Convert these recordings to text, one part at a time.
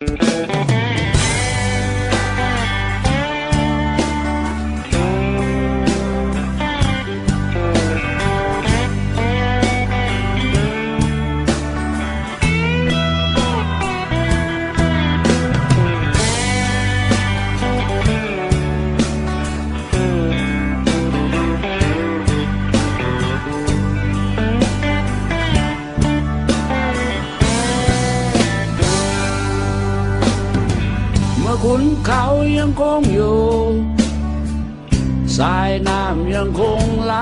เเขายังคงอยู่ สายน้ำยังคงไหล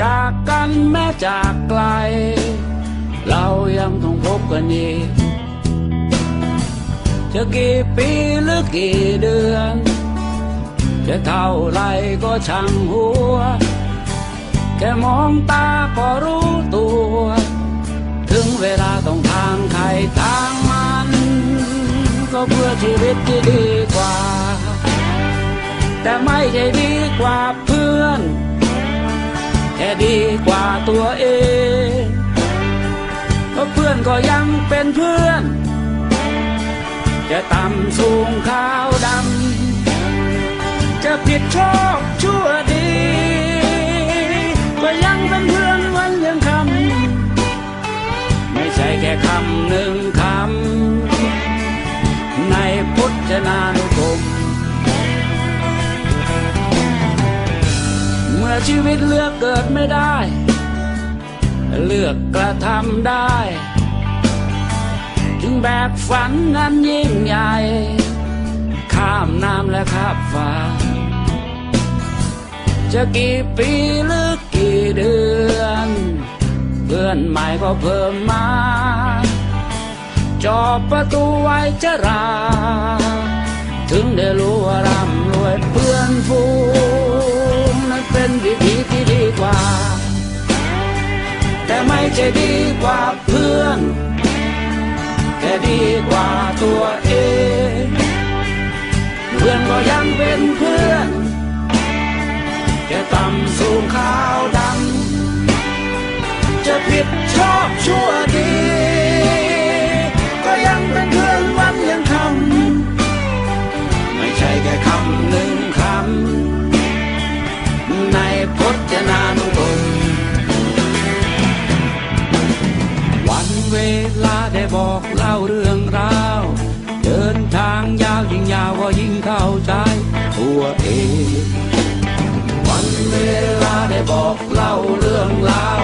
จากกันแม้จากไกล เรายังต้องพบกันอีกจะกี่ปีหรือกี่เดือน จะเท่าไรก็ช่างหัว แค่มองตาก็รู้ตัว แต่ไม่ใช่ดีกว่าเพื่อน แค่ดีกว่าตัวเองเพราะเพื่อนก็ยังเป็นเพื่อน จะต่ำสูงขาวดำ จะผิดชอบชั่วดี ก็ยังเป็นเพื่อนวันยังคำ ไม่ใช่แค่คำหนึ่งคำ ในพุทธนานุ อชีวิตเลือกเกิดไม่ได้ เลือกกระทำได้จึงแบกฝันนั้นยิ่งใหญ่ ข้ามน้ำและข้ามฟ้า จะกี่ปีหรือกี่เดือน เพื่อนใหม่ก็เพิ่มมา จอบประตูไว้จะรา ถึงได้รู้ว่าร่ำรวยเพื่อนฟู จะดีกว่าเพื่อนแค่ดีกว่าตัวเอง เพื่อนก็ยังเป็นเพื่อนแค่ต่ำสูงขาวดำจะผิดชอบชั่วดี เวลาได้บอกเล่าเรื่องราว เดินทางยาวยิ่งยาวก็ยิ่งเข้าใจตัวเอง วันเวลาได้บอกเล่าเรื่องราว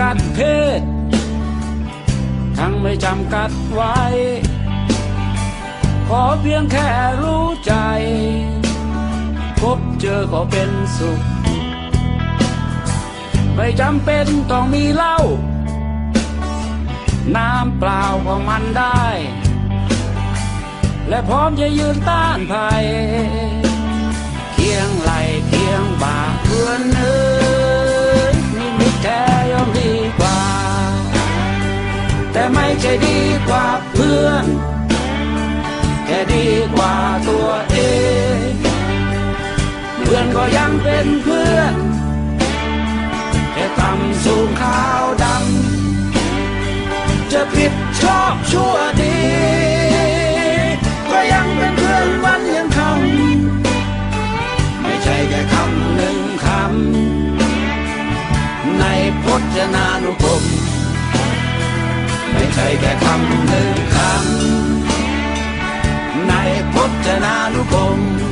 กัดเพศ ทั้งไม่จำกัดไว้ ขอเพียงแค่รู้ใจ พบเจอก็เป็นสุข ไม่จำเป็นต้องมีเหล้าน้ำเปล่าก็มันได้ และพร้อมจะยืนต้านภัย แค่ดีดีกว่าตัวเอง เพื่อนก็ยังเป็นเพื่อน แค่ต่ำสูงขาวดำ จะผิดชอบชั่วดี ก็ยังเป็นเพื่อนวันยังคำ ไม่ใช่แค่คำหนึ่งคำ ในพจนานุกรมไม่ใช่แค่คำหนึ่ง 在哪路口。